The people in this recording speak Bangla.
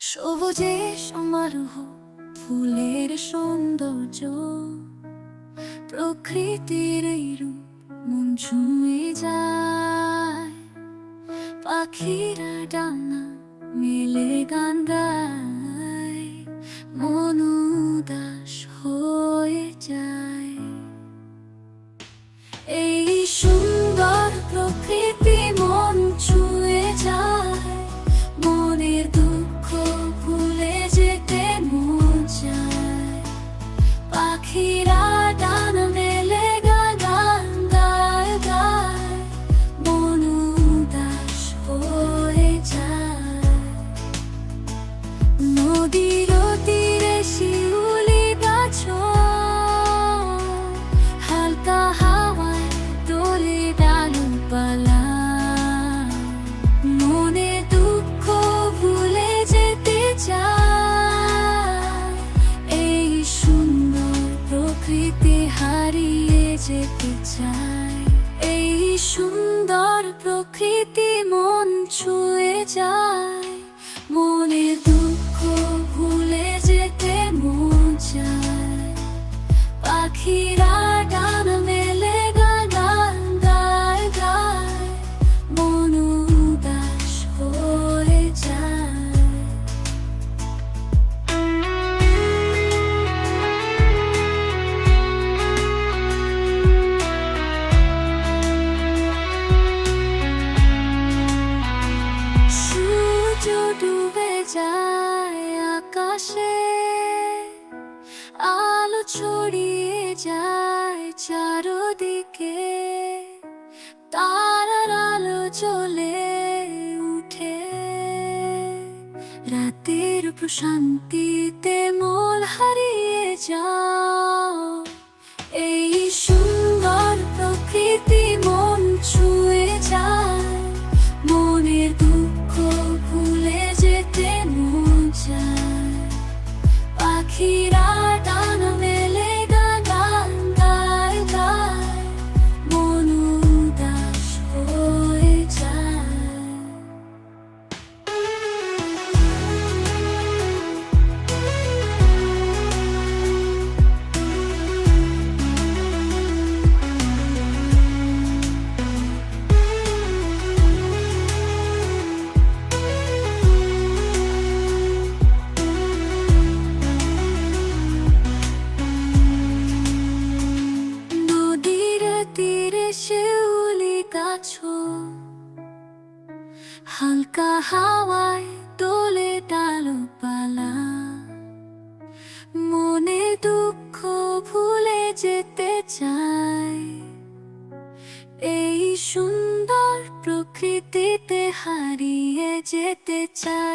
সবুজে সমারোহ ফুলের সৌন্দর্য প্রকৃতির এই রূপ মন ছুঁয়ে যায়। পাখিরা ডানা মেলে গান tirar. প্রকৃতি মন ছুঁয়ে যা যায় আকাশে, আলো ছড়িয়ে যায় চারোদিকে। তারার আলো চলে উঠে। রাতের প্রশান্তিতে মোল হারিয়ে যাও। He. আছো। হালকা হাওয়ায় তোলে তালু পালা মনে দুঃখ ভুলে যেতে চাই। এই সুন্দর প্রকৃতিতে হারিয়ে যেতে চাই।